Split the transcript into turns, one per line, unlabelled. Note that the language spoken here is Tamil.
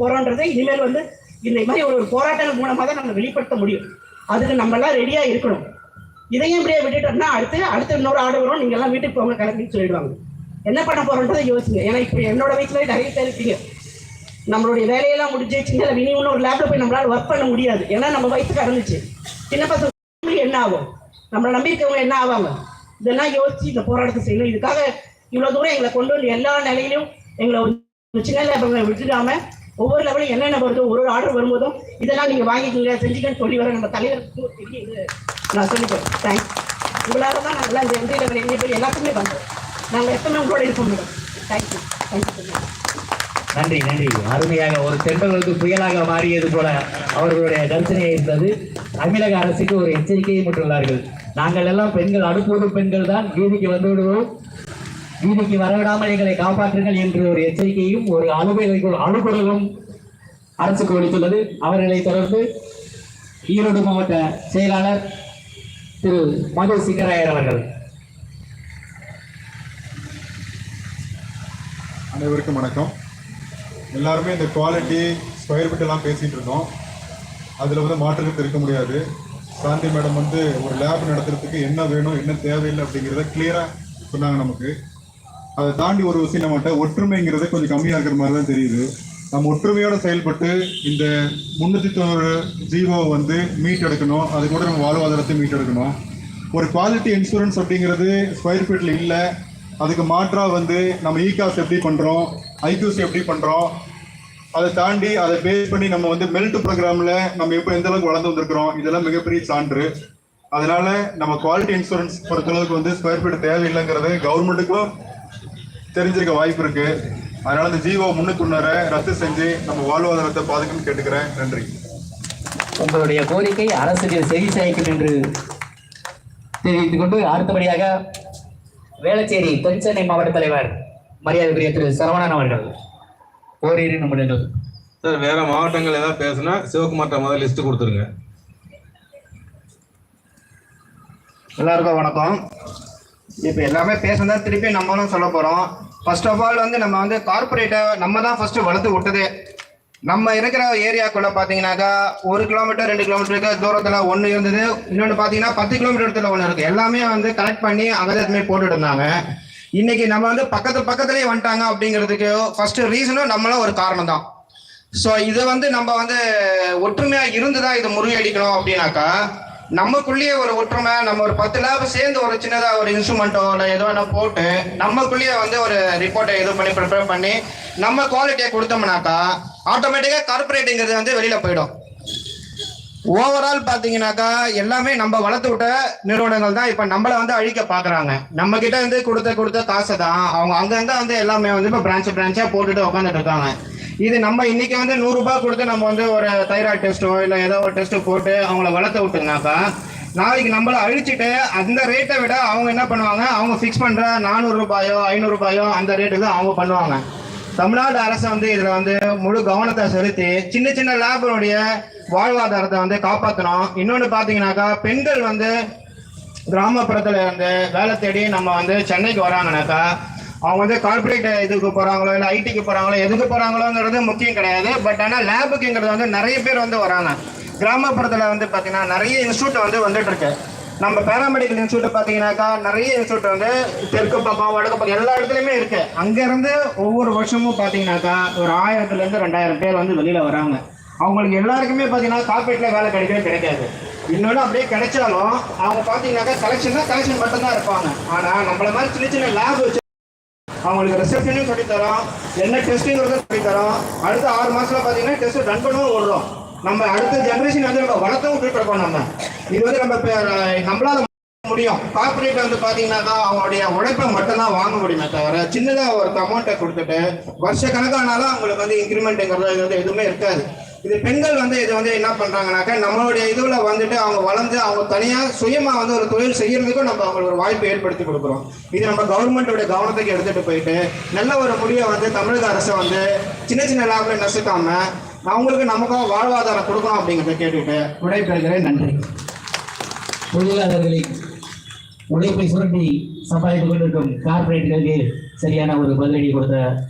போறோன்றதை இனிமேல் வந்து இந்த மாதிரி ஒரு போராட்டங்கள் மூலமாக தான் நம்ம வெளிப்படுத்த முடியும். அதுக்கு நம்ம எல்லாம் ரெடியா இருக்கணும். இதையும் இப்படியே விட்டுட்டோம்னா அடுத்து அடுத்து இன்னொரு ஆர்டர் வரும். நீங்க எல்லாம் வீட்டுக்கு போங்க கிளம்பின்னு சொல்லிடுவாங்க. என்ன பண்ண போறோன்றதை யோசிங்க. ஏன்னா இப்போ என்னோட வீட்டுல நிறைய பேர் இருப்பீங்க நம்மளுடைய வேலையெல்லாம் முடிஞ்சு இனி ஒன்றும் ஒரு லேப்ல போய் நம்மளால ஒர்க் பண்ண முடியாது. ஏன்னா நம்ம வயசுக்கு அறந்துச்சு சின்ன பசங்க என்ன ஆகும்? நம்மளை நம்பி என்ன ஆவாங்க? இதெல்லாம் யோசிச்சு இந்த போராட்டத்தை செய்யணும். இதுக்காக இவ்வளவு தூரம் எங்களை கொண்டு வந்து எல்லா நிலையிலும் எங்களை ஒரு சின்ன லேபங்களை விட்டுடாம ஒவ்வொரு லெவலும் என்னென்ன வருதோ ஒரு ஒரு ஆர்டர் வரும்போதும் இதெல்லாம் நீங்க வாங்கிக்கோங்க செஞ்சுக்கன்னு சொல்லி வர நம்ம தலைவருக்கு பெரிய இது நான் சொல்லிக்கிறேன். தேங்க்ஸ் உங்களால தான் நாங்கள் இந்த எந்த லெவல் எங்கே போய் எல்லாத்துக்குமே பண்ணுறோம் நாங்கள் எப்பவுமே உங்களோட இருப்போம் மேடம் தேங்க்யூ தேங்க்யூ
நன்றி நன்றி. அருமையாக ஒரு தென்றலுக்கு புயலாக மாறியது போல அவர்களுடைய தரிசனையை இருந்தது. தமிழக அரசுக்கு ஒரு எச்சரிக்கையை மட்டுள்ளார்கள் நாங்கள் எல்லாம் பெண்கள் அடுப்போடு பெண்கள் தான். வீதிக்கு வந்து விடுவோம். வீதிக்கு வரவிடாமல் எங்களை காப்பாற்றுங்கள் என்று ஒரு எச்சரிக்கையும் ஒரு அனுபவ அனுகுரலும் அரசுக்கு ஒழித்துள்ளது அவர்களை தொடர்ந்து ஈரோடு மாவட்ட செயலாளர் திரு மது சிங்கராயர் அவர்கள்.
அனைவருக்கும் வணக்கம். எல்லாருமே இந்த குவாலிட்டி ஸ்கொயர் ஃபீட் எல்லாம் பேசிகிட்டு இருந்தோம். அதில் வந்து மாற்றத்துக்கு இருக்க முடியாது. சாந்தி மேடம் வந்து ஒரு லேப் நடத்துறதுக்கு என்ன வேணும் என்ன தேவையில்லை அப்படிங்கிறத கிளியராக சொன்னாங்க நமக்கு. அதை தாண்டி ஒரு விஷயம் நம்மகிட்ட ஒற்றுமைங்கிறது கொஞ்சம் கம்மியாக இருக்கிற மாதிரி தான் தெரியுது. நம்ம ஒற்றுமையோட செயல்பட்டு இந்த முன்னூற்றி தொண்ணூறு ஜீவோவை வந்து மீட்டெடுக்கணும் அது கூட நம்ம வாழ்வாதாரத்தை மீட்டெடுக்கணும் ஒரு குவாலிட்டி இன்சூரன்ஸ் அப்படிங்கிறது ஸ்கொயர் ஃபீட்டில் இல்லை. அதுக்கு மாற்றா வந்து நம்ம இகாஸ் எப்படி பண்ணுறோம் ஐக்யூஸ் எப்படி பண்ணுறோம் அதை தாண்டி அதை பேஸ் பண்ணி நம்ம வந்து மெல்ட் ப்ரோக்ராமில் நம்ம இப்போ எந்த அளவுக்கு வளர்ந்து வந்திருக்கிறோம்? இதெல்லாம் மிகப்பெரிய சான்று. அதனால நம்ம குவாலிட்டி இன்சூரன்ஸ் பொறுத்தளவுக்கு வந்து ஸ்கொயர் ஃபீட் தேவையில்லைங்கிறது கவர்மெண்ட்டுக்கும் தெரிஞ்சிருக்க வாய்ப்பு இருக்கு. அதனால இந்த ஜீவோ முன்னுக்குன்னரை ரத்து செஞ்சு நம்ம வாழ்வாதாரத்தை பாதுகான்னு கேட்டுக்கிறேன். நன்றி.
உங்களுடைய கோரிக்கை அரசுக்கு செவி சாய்க்கும் என்று தெரிவித்துக் கொண்டு அடுத்தபடியாக வேளச்சேரி தென் சென்னை மாவட்ட தலைவர் மரியாதைக்குரிய திரு சரவணன் அவர்கள் ஓரிரு நிமிடங்கள்
சார் வேற மாவட்டங்கள் ஏதாவது பேசுனா சிவகுமார்ட்ட முதல்ல லிஸ்ட் கொடுத்துருங்க.
எல்லாருக்கும் வணக்கம். இப்போ எல்லாமே பேசுனதா திருப்பி நம்மளும் சொல்ல போகிறோம் ஃபர்ஸ்ட் ஆஃப் ஆல் வந்து நம்ம வந்து கார்பரேட்டை நம்ம தான் ஃபர்ஸ்ட் வளர்த்து விட்டதே. நம்ம இருக்கிற ஏரியாக்குள்ள பார்த்தீங்கன்னாக்கா ஒரு கிலோமீட்டர் ரெண்டு கிலோமீட்டருக்கு தூரத்தில் ஒன்று இருந்தது. இன்னொன்று பார்த்தீங்கன்னா பத்து கிலோமீட்டர் இடத்துல ஒன்று இருக்குது எல்லாமே வந்து கனெக்ட் பண்ணி அங்கே எதுவுமே போட்டுட்டு இருந்தாங்க. இன்னைக்கு நம்ம வந்து பக்கத்து பக்கத்துலேயே வந்துட்டாங்க அப்படிங்கிறதுக்கு ஃபர்ஸ்ட் ரீசனும் நம்மளும் ஒரு காரணம் தான். ஸோ இதை வந்து நம்ம வந்து ஒற்றுமையாக இருந்து தான் இதை முறியடிக்கணும் அப்படின்னாக்கா நமக்குள்ளேயே ஒரு ஒற்றுமை நம்ம ஒரு பத்து லேப் சேர்ந்து ஒரு சின்னதா ஒரு இன்ஸ்ட்ருமெண்ட்டோ இல்லை ஏதோ என்ன போட்டு நமக்குள்ளேயே வந்து ஒரு ரிப்போர்ட்டை இது பண்ணி ப்ரிப்பேர் பண்ணி நம்ம குவாலிட்டியை கொடுத்தோம்னாக்கா ஆட்டோமேட்டிக்காக கார்பரேட்டுங்கிறது வந்து வெளியில போயிடும். ஓவரால் பாத்தீங்கன்னாக்கா எல்லாமே நம்ம வளர்த்து விட்ட நிறுவனங்கள் தான் இப்ப நம்மள வந்து அழிக்க பாக்குறாங்க. நம்ம கிட்ட வந்து கொடுத்த கொடுத்த காசை தான் அவங்க அங்கங்கே வந்து எல்லாமே வந்து இப்ப பிரான்ச் பிரான்ச்சா போட்டுட்டு உட்காந்துட்டு இருக்காங்க. இது நம்ம இன்னைக்கு வந்து நூறு ரூபாய் கொடுத்து நம்ம வந்து ஒரு தைராய்டு டெஸ்ட்டோ இல்ல ஏதோ ஒரு டெஸ்ட் போட்டு அவங்கள வளர்த்து விட்டுனாக்கா நாளைக்கு நம்மள அழிச்சிட்டு அந்த ரேட்டை விட அவங்க என்ன பண்ணுவாங்க? அவங்க ஃபிக்ஸ் பண்ற நானூறு ரூபாயோ ஐநூறு ரூபாயோ அந்த ரேட்டுக்கு அவங்க பண்ணுவாங்க. தமிழ்நாடு அரசு வந்து இதுல வந்து முழு கவனத்தை செலுத்தி சின்ன சின்ன லேபருடைய வாழ்வாதாரத்தை வந்து காப்பாற்றணும் இன்னொன்று பார்த்தீங்கன்னாக்கா பெண்கள் வந்து கிராமப்புறத்துல இருந்து வேலை தேடி நம்ம வந்து சென்னைக்கு வராங்கனாக்கா அவங்க வந்து கார்ப்பரேட் இதுக்கு போறாங்களோ இல்லை ஐடிக்கு போறாங்களோ எதுக்கு போறாங்களோங்கிறது முக்கியம் கிடையாது. பட் ஆனால் லேபுக்குங்கிறது வந்து நிறைய பேர் வந்து வராங்க. கிராமப்புறத்தில் வந்து பார்த்தீங்கன்னா நிறைய இன்ஸ்டியூட் வந்து வந்துட்டு இருக்கு நம்ம பேராமெடிக்கல் இன்ஸ்டியூட் பார்த்தீங்கன்னாக்கா நிறைய இன்ஸ்டியூட் வந்து தெற்கு பக்கம் வடக்கு பக்கம் எல்லா இடத்துலையுமே இருக்கு. அங்கேருந்து ஒவ்வொரு வருஷமும் பார்த்தீங்கன்னாக்கா ஒரு ஆயிரத்துலேருந்து ரெண்டாயிரம் பேர் வந்து வெளியில் வராங்க. அவங்களுக்கு எல்லாருக்குமே பார்த்தீங்கன்னா கார்பரேட்ல வேலை கிடைக்கவே கிடைக்காது. இன்னொன்று அப்படியே கிடைச்சாலும் அவங்க பார்த்தீங்கன்னாக்கா கலெக்ஷன் தான் கலெக்ஷன் மட்டும்தான் இருப்பாங்க. ஆனால் நம்மள மாதிரி சின்ன சின்ன லேப் வச்சு அவங்களுக்கு ரிசப்ஷனும் சொல்லித்தரோம். என்ன டெஸ்ட்டுங்கிறத சொல்லித்தரோம். அடுத்த ஆறு மாதத்தில் பார்த்தீங்கன்னா டெஸ்ட் ரன் பண்ணவும் விடுறோம் நம்ம அடுத்த ஜென்ரேஷன் வந்து நம்ம வளர்த்தவும் விட்டுட்டு நம்ம. இது வந்து நம்ம நம்மளால முடியும். கார்பரேட் வந்து பார்த்தீங்கன்னாக்கா அவங்களுடைய உழைப்பை மட்டும்தான் வாங்க முடியுமே தவிர சின்னதாக ஒரு அமௌண்ட்டை கொடுத்துட்டு வருஷ கணக்கானாலும் அவங்களுக்கு வந்து இன்க்ரிமெண்ட்டுங்கிறது இது வந்து எதுவுமே இருக்காது. இது பெண்கள் வந்து இதை வந்து என்ன பண்றாங்கனாக்கா நம்மளுடைய இதுல வந்துட்டு அவங்க வளர்ந்து அவங்க தனியா சுயமா வந்து ஒரு தொழில் செய்யறதுக்கும் நம்ம அவங்களுக்கு ஒரு வாய்ப்பு ஏற்படுத்தி கொடுக்குறோம். இது நம்ம கவர்மெண்டோட கவனத்துக்கு எடுத்துட்டு போயிட்டு நல்ல ஒரு முடிவை வந்து தமிழக அரசு வந்து சின்ன சின்ன லாபம் நசுக்காம அவங்களுக்கு நமக்கும் வாழ்வாதாரம் கொடுக்கணும் அப்படிங்கிறத கேட்டுக்கிட்டு விடைபெறுகிறேன். நன்றி.
தொழிலாளர்களின் உழைப்பை சுரண்டி சம்பாதித்துக் கொண்டிருக்கும் கார்ப்பரேட்டுகளுக்கு சரியான ஒரு பதிலடி கொடுத்த